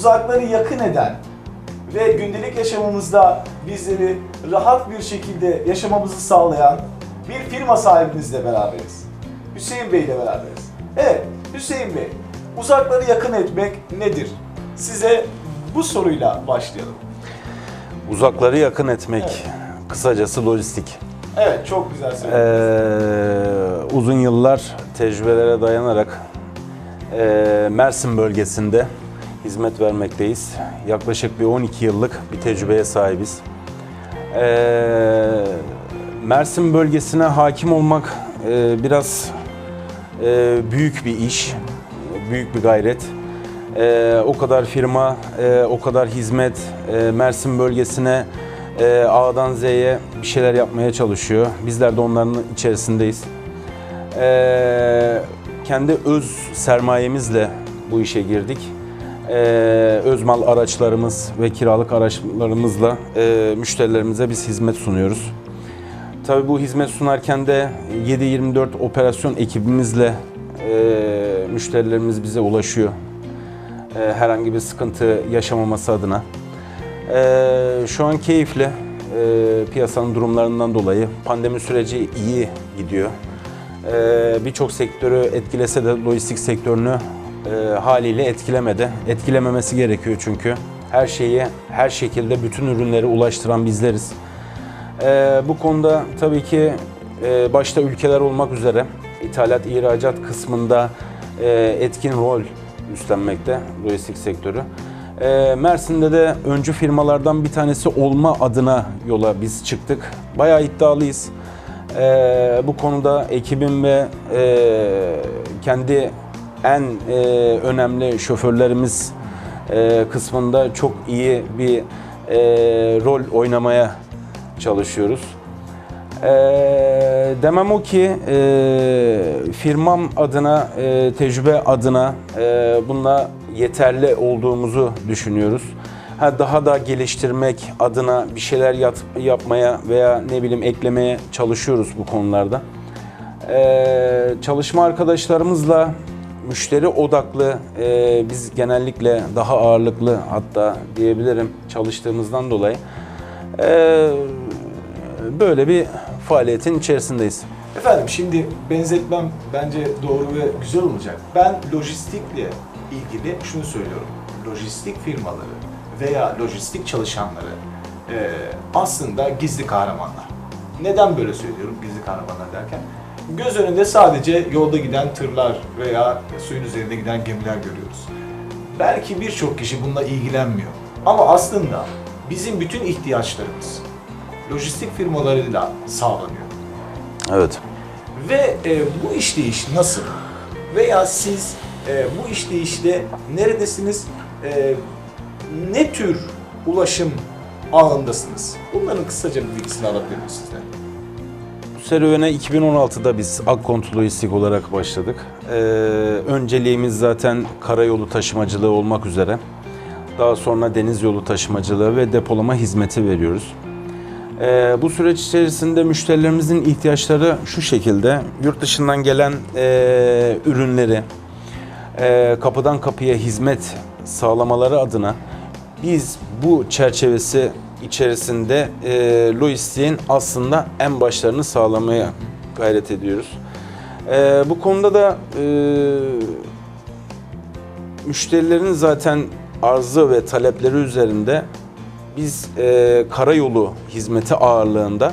uzakları yakın eden ve gündelik yaşamımızda bizleri rahat bir şekilde yaşamamızı sağlayan bir firma sahibimizle beraberiz. Hüseyin Bey ile beraberiz. Evet, Hüseyin Bey, uzakları yakın etmek nedir? Size bu soruyla başlayalım. Uzakları yakın etmek, kısacası lojistik. Evet, çok güzel söylediniz. Ee, uzun yıllar tecrübelere dayanarak ee, Mersin bölgesinde hizmet vermekteyiz. Yaklaşık bir 12 yıllık bir tecrübeye sahibiz. Ee, Mersin bölgesine hakim olmak ee, biraz ee, büyük bir iş, büyük bir gayret. Ee, o kadar firma, ee, o kadar hizmet ee, Mersin bölgesine ee, A'dan Z'ye bir şeyler yapmaya çalışıyor. Bizler de onların içerisindeyiz. Ee, kendi öz sermayemizle bu işe girdik. Ee, özmal araçlarımız ve kiralık araçlarımızla ee, müşterilerimize biz hizmet sunuyoruz. Tabii bu hizmet sunarken de 7-24 operasyon ekibimizle e, müşterilerimiz bize ulaşıyor. E, herhangi bir sıkıntı yaşamaması adına. E, şu an keyifli. E, piyasanın durumlarından dolayı pandemi süreci iyi gidiyor. E, Birçok sektörü etkilese de lojistik sektörünü e, haliyle etkilemedi. Etkilememesi gerekiyor çünkü. Her şeyi, her şekilde bütün ürünleri ulaştıran bizleriz. Ee, bu konuda tabii ki e, başta ülkeler olmak üzere ithalat, ihracat kısmında e, etkin rol üstlenmekte lojistik sektörü. Ee, Mersin'de de öncü firmalardan bir tanesi olma adına yola biz çıktık. Bayağı iddialıyız. Ee, bu konuda ekibim ve e, kendi en e, önemli şoförlerimiz e, kısmında çok iyi bir e, rol oynamaya çalışıyoruz. Ee, demem o ki e, firmam adına, e, tecrübe adına e, bununla yeterli olduğumuzu düşünüyoruz. Ha, daha da geliştirmek adına bir şeyler yat- yapmaya veya ne bileyim eklemeye çalışıyoruz bu konularda. Ee, çalışma arkadaşlarımızla müşteri odaklı, e, biz genellikle daha ağırlıklı hatta diyebilirim çalıştığımızdan dolayı ee, böyle bir faaliyetin içerisindeyiz. Efendim şimdi benzetmem bence doğru ve güzel olacak. Ben lojistikle ilgili şunu söylüyorum. Lojistik firmaları veya lojistik çalışanları e, aslında gizli kahramanlar. Neden böyle söylüyorum gizli kahramanlar derken? Göz önünde sadece yolda giden tırlar veya suyun üzerinde giden gemiler görüyoruz. Belki birçok kişi bununla ilgilenmiyor. Ama aslında bizim bütün ihtiyaçlarımız lojistik firmalarıyla sağlanıyor. Evet. Ve e, bu işleyiş nasıl? Veya siz e, bu işleyişte neredesiniz? E, ne tür ulaşım ağındasınız? Bunların kısaca bir bilgisini alabilir miyiz sizden? Serüvene 2016'da biz Akkont Lojistik olarak başladık. Ee, önceliğimiz zaten karayolu taşımacılığı olmak üzere. Daha sonra deniz yolu taşımacılığı ve depolama hizmeti veriyoruz. Ee, bu süreç içerisinde müşterilerimizin ihtiyaçları şu şekilde. Yurt dışından gelen e, ürünleri e, kapıdan kapıya hizmet sağlamaları adına biz bu çerçevesi içerisinde e, lojistiğin aslında en başlarını sağlamaya gayret ediyoruz. E, bu konuda da e, müşterilerin zaten arzı ve talepleri üzerinde biz e, karayolu hizmeti ağırlığında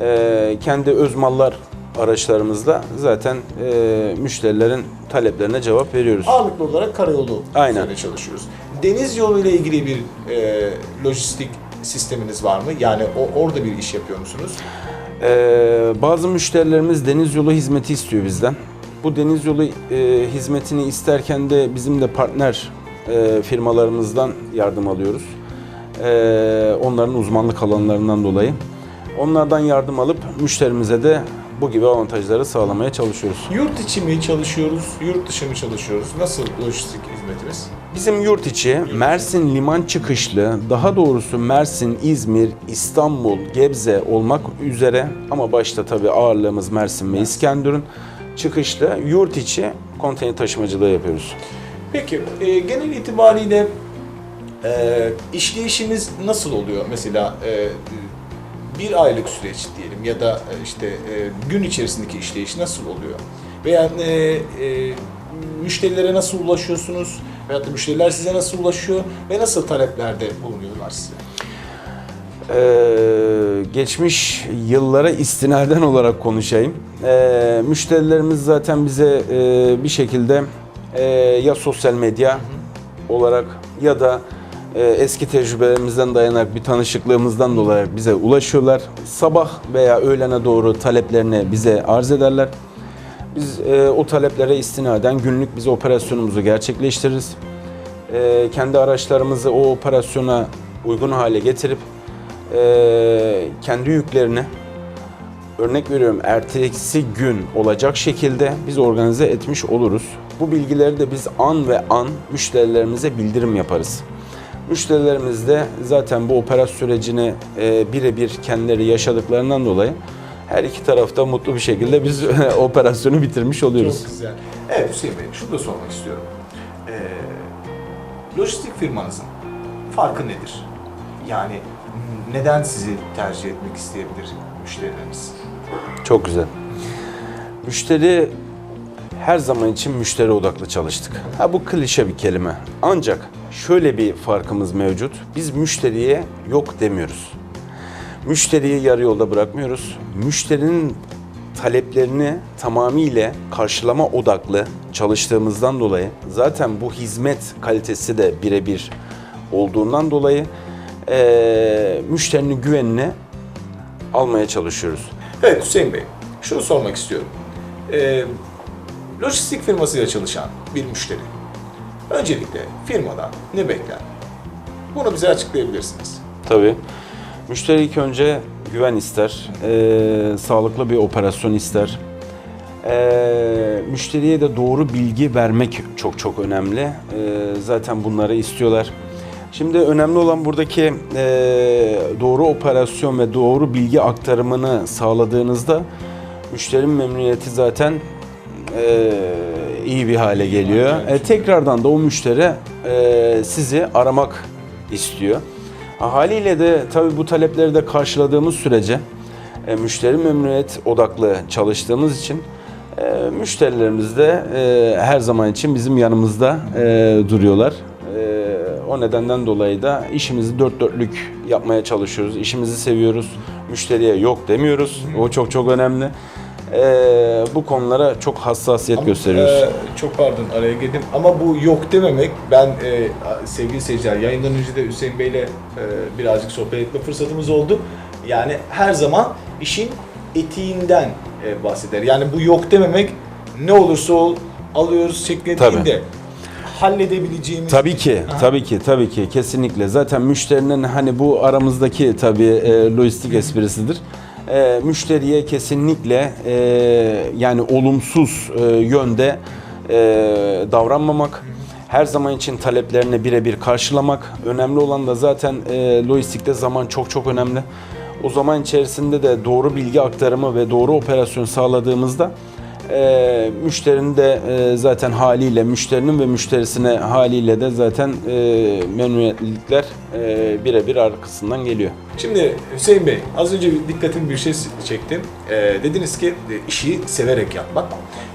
e, kendi öz mallar araçlarımızda zaten e, müşterilerin taleplerine cevap veriyoruz. Ağırlıklı olarak karayolu Aynen. üzerine çalışıyoruz. Deniz yolu ile ilgili bir e, lojistik sisteminiz var mı? Yani o orada bir iş yapıyor musunuz? Ee, bazı müşterilerimiz deniz yolu hizmeti istiyor bizden. Bu deniz yolu e, hizmetini isterken de bizim de partner e, firmalarımızdan yardım alıyoruz. Ee, onların uzmanlık alanlarından dolayı. Onlardan yardım alıp müşterimize de bu gibi avantajları sağlamaya çalışıyoruz. Yurt içi mi çalışıyoruz, yurt dışı mı çalışıyoruz? Nasıl lojistik hizmetimiz? Bizim yurt içi Mersin liman çıkışlı, daha doğrusu Mersin, İzmir, İstanbul, Gebze olmak üzere ama başta tabii ağırlığımız Mersin ve İskenderun çıkışlı yurt içi konteyner taşımacılığı yapıyoruz. Peki, e, genel itibariyle Ee, işleyişiniz nasıl oluyor mesela e, bir aylık süreç diyelim ya da e, işte e, gün içerisindeki işleyiş nasıl oluyor? Veya e, e, müşterilere nasıl ulaşıyorsunuz? Veyahut da müşteriler size nasıl ulaşıyor ve nasıl taleplerde bulunuyorlar size? Ee, geçmiş yıllara istinaden olarak konuşayım. Ee, müşterilerimiz zaten bize e, bir şekilde e, ya sosyal medya olarak ya da e, eski tecrübelerimizden dayanarak bir tanışıklığımızdan dolayı bize ulaşıyorlar. Sabah veya öğlene doğru taleplerini bize arz ederler. Biz e, o taleplere istinaden günlük biz operasyonumuzu gerçekleştiririz. E, kendi araçlarımızı o operasyona uygun hale getirip e, kendi yüklerini örnek veriyorum ertesi gün olacak şekilde biz organize etmiş oluruz. Bu bilgileri de biz an ve an müşterilerimize bildirim yaparız. Müşterilerimiz de zaten bu operasyon sürecini e, birebir kendileri yaşadıklarından dolayı her iki tarafta mutlu bir şekilde biz operasyonu bitirmiş oluyoruz. Çok güzel. Evet Hüseyin Bey, şunu da sormak istiyorum. Ee, lojistik firmanızın farkı nedir? Yani neden sizi tercih etmek isteyebilir müşterileriniz? Çok güzel. Müşteri her zaman için müşteri odaklı çalıştık. Ha bu klişe bir kelime. Ancak şöyle bir farkımız mevcut. Biz müşteriye yok demiyoruz. Müşteriyi yarı yolda bırakmıyoruz. Müşterinin taleplerini tamamıyla karşılama odaklı çalıştığımızdan dolayı zaten bu hizmet kalitesi de birebir olduğundan dolayı eee müşterinin güvenini almaya çalışıyoruz. Evet Hüseyin Bey, şunu sormak istiyorum. Ee, lojistik firmasıyla çalışan bir müşteri öncelikle firmadan ne bekler? Bunu bize açıklayabilirsiniz. Tabii. Müşteri ilk önce güven ister, eee, sağlıklı bir operasyon ister. Eee, müşteriye de doğru bilgi vermek çok çok önemli. Eee, zaten bunları istiyorlar. Şimdi önemli olan buradaki eee, doğru operasyon ve doğru bilgi aktarımını sağladığınızda müşterinin memnuniyeti zaten eee, iyi bir hale geliyor. E, tekrardan da o müşteri eee, sizi aramak istiyor. Ha, Haliyle de tabii bu talepleri de karşıladığımız sürece e, müşteri memnuniyet odaklı çalıştığımız için e, müşterilerimiz de e, her zaman için bizim yanımızda e, duruyorlar. E, o nedenden dolayı da işimizi dört dörtlük yapmaya çalışıyoruz. İşimizi seviyoruz. Müşteriye yok demiyoruz. O çok çok önemli. E, bu konulara çok hassasiyet gösteriyoruz. Ee, çok pardon araya girdim ama bu yok dememek ben e, sevgili seyirciler yayından önce de Hüseyin Bey'le e, birazcık sohbet etme fırsatımız oldu. Yani her zaman işin etiğinden e, bahseder. Yani bu yok dememek ne olursa ol alıyoruz şeklinde Tabii. değil de halledebileceğimiz Tabii ki, Aha. tabii ki, tabii ki, kesinlikle. Zaten müşterinin hani bu aramızdaki tabii e, lojistik esprisidir. E, müşteriye kesinlikle e, yani olumsuz e, yönde e, davranmamak, her zaman için taleplerini birebir karşılamak. Önemli olan da zaten e, lojistikte zaman çok çok önemli. O zaman içerisinde de doğru bilgi aktarımı ve doğru operasyon sağladığımızda e, müşterinin de e, zaten haliyle, müşterinin ve müşterisine haliyle de zaten e, memnuniyetlilikler e, birebir arkasından geliyor. Şimdi Hüseyin Bey az önce bir dikkatim bir şey çektim. Ee, dediniz ki e, işi severek yapmak.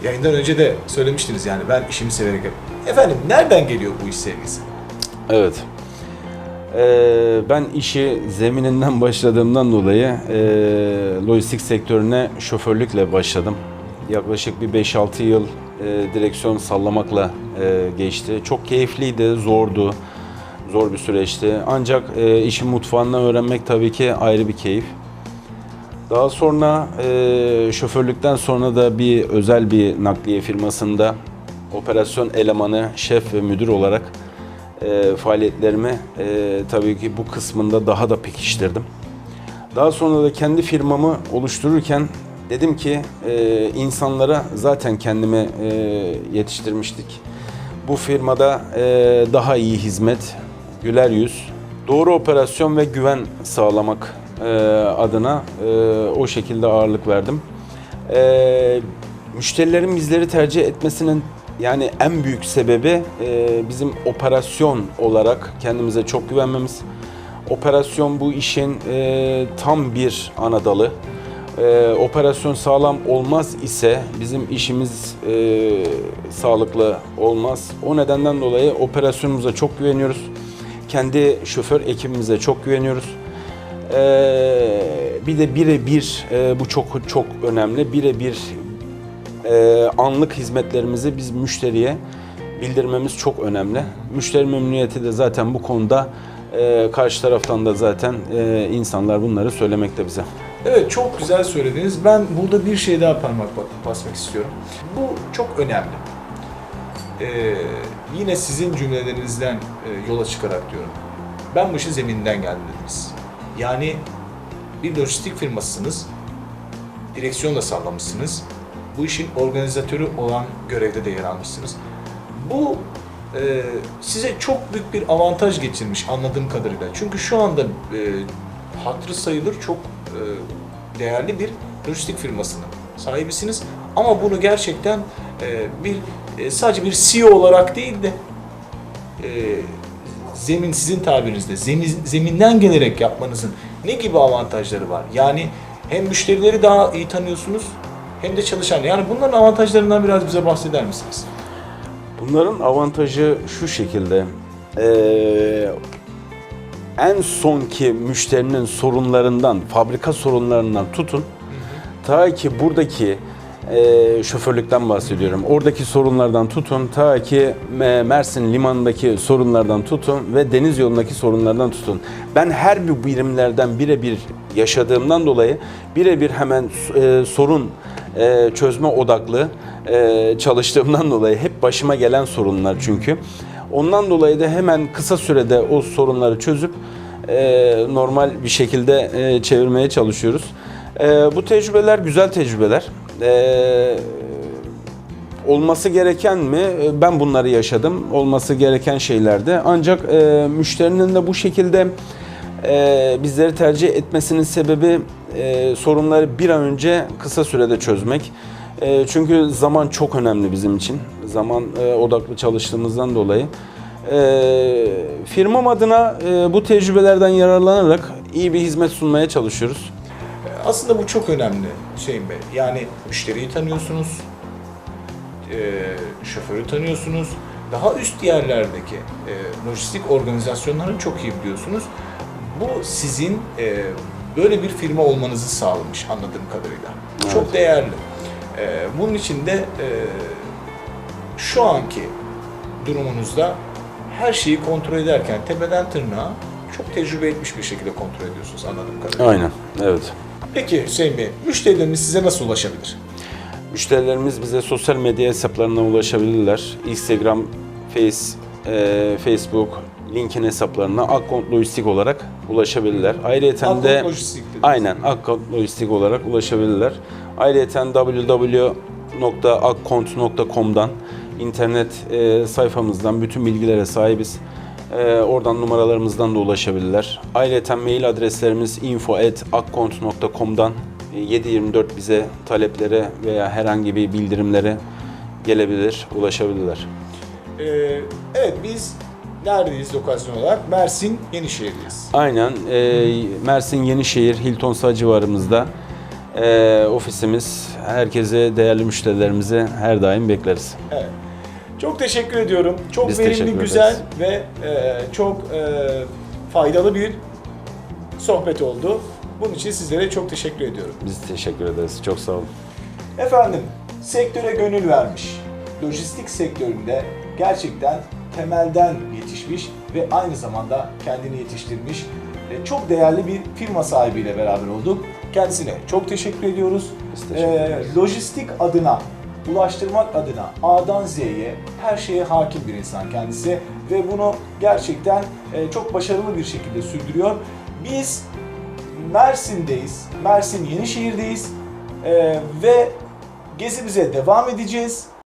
Yayından önce de söylemiştiniz yani ben işimi severek yap. Efendim nereden geliyor bu iş sevgisi? Evet. Ee, ben işi zemininden başladığımdan dolayı e, lojistik sektörüne şoförlükle başladım. Yaklaşık bir 5-6 yıl e, direksiyon sallamakla e, geçti. Çok keyifliydi, zordu, zor bir süreçti. Ancak e, işin mutfağından öğrenmek tabii ki ayrı bir keyif. Daha sonra e, şoförlükten sonra da bir özel bir nakliye firmasında operasyon elemanı, şef ve müdür olarak e, faaliyetlerimi e, tabii ki bu kısmında daha da pekiştirdim. Daha sonra da kendi firmamı oluştururken dedim ki e, insanlara zaten kendimi e, yetiştirmiştik. Bu firmada e, daha iyi hizmet, güler yüz, doğru operasyon ve güven sağlamak e, adına e, o şekilde ağırlık verdim. E, müşterilerin bizleri tercih etmesinin yani en büyük sebebi e, bizim operasyon olarak kendimize çok güvenmemiz. Operasyon bu işin e, tam bir ana dalı. E, operasyon sağlam olmaz ise bizim işimiz e, sağlıklı olmaz. O nedenden dolayı operasyonumuza çok güveniyoruz. Kendi şoför ekibimize çok güveniyoruz. Ee, bir de birebir e, bu çok çok önemli. Birebir e, anlık hizmetlerimizi biz müşteriye bildirmemiz çok önemli. Müşteri memnuniyeti de zaten bu konuda e, karşı taraftan da zaten e, insanlar bunları söylemekte bize. Evet çok güzel söylediniz. Ben burada bir şey daha parmak ba- basmak istiyorum. Bu çok önemli. Ee, yine sizin cümlelerinizden e, yola çıkarak diyorum. Ben bu işin zemininden geldim dediniz. Yani bir lojistik firmasısınız. Direksiyon da sallamışsınız. Bu işin organizatörü olan görevde de yer almışsınız. Bu e, size çok büyük bir avantaj getirmiş anladığım kadarıyla. Çünkü şu anda e, hatırı sayılır çok değerli bir lojistik firmasının sahibisiniz. Ama bunu gerçekten e, bir e, sadece bir CEO olarak değil de e, zemin sizin tabirinizde zemin, zeminden gelerek yapmanızın ne gibi avantajları var? Yani hem müşterileri daha iyi tanıyorsunuz hem de çalışan. Yani bunların avantajlarından biraz bize bahseder misiniz? Bunların avantajı şu şekilde. Ee, en sonki müşterinin sorunlarından, fabrika sorunlarından tutun. Ta ki buradaki e, şoförlükten bahsediyorum. Oradaki sorunlardan tutun, ta ki Me- Mersin limanındaki sorunlardan tutun ve deniz yolundaki sorunlardan tutun. Ben her bir birimlerden birebir yaşadığımdan dolayı birebir hemen e, sorun e, çözme odaklı e, çalıştığımdan dolayı hep başıma gelen sorunlar çünkü. Ondan dolayı da hemen kısa sürede o sorunları çözüp e, normal bir şekilde e, çevirmeye çalışıyoruz. E, bu tecrübeler güzel tecrübeler. E, olması gereken mi? E, Ben bunları yaşadım. Olması gereken şeylerdi. Ancak e, müşterinin de bu şekilde e, bizleri tercih etmesinin sebebi e, sorunları bir an önce kısa sürede çözmek. E, çünkü zaman çok önemli bizim için. Zaman e, odaklı çalıştığımızdan dolayı. E, firmam adına e, bu tecrübelerden yararlanarak iyi bir hizmet sunmaya çalışıyoruz. Aslında bu çok önemli Hüseyin Bey. Yani müşteriyi tanıyorsunuz, e, şoförü tanıyorsunuz. Daha üst yerlerdeki e, lojistik organizasyonları çok iyi biliyorsunuz. Bu sizin e, böyle bir firma olmanızı sağlamış anladığım kadarıyla. Evet. Çok değerli. E, bunun için de e, şu anki durumunuzda her şeyi kontrol ederken tepeden tırnağa çok tecrübe etmiş bir şekilde kontrol ediyorsunuz anladığım kadarıyla. Aynen, evet. Peki Hüseyin Bey, müşterileriniz size nasıl ulaşabilir? Müşterilerimiz bize sosyal medya hesaplarından ulaşabilirler. Instagram, Face, e, Facebook, LinkedIn hesaplarına Akkont Lojistik olarak ulaşabilirler. Ayrıca de Lojistik dediniz. aynen Akkont Lojistik olarak ulaşabilirler. Ayrıca www.akkont.com'dan internet e, sayfamızdan bütün bilgilere sahibiz. E, oradan numaralarımızdan da ulaşabilirler. Ayrıca mail adreslerimiz info@akkont.com'dan 7/24 bize taleplere veya herhangi bir bildirimlere gelebilir, ulaşabilirler. Ee, evet biz neredeyiz lokasyon olarak? Mersin Yenişehir'deyiz. Aynen. e, Mersin Yenişehir Hilton Sağ civarımızda e, ofisimiz. Herkese, değerli müşterilerimize her daim bekleriz. Evet. Çok teşekkür ediyorum. Çok Biz verimli, teşekkür güzel ve e, çok e, faydalı bir sohbet oldu. Bunun için sizlere çok teşekkür ediyorum. Biz teşekkür ederiz. Çok sağ olun. Efendim, sektöre gönül vermiş. Lojistik sektöründe gerçekten temelden yetişmiş ve aynı zamanda kendini yetiştirmiş çok değerli bir firma sahibiyle beraber olduk. Kendisine çok teşekkür ediyoruz. Biz teşekkür E, ederiz. lojistik adına, ulaştırmak adına A'dan Z'ye her şeye hakim bir insan kendisi ve bunu gerçekten e, çok başarılı bir şekilde sürdürüyor. Biz Mersin'deyiz, Mersin Yenişehir'deyiz e, ve gezimize devam edeceğiz.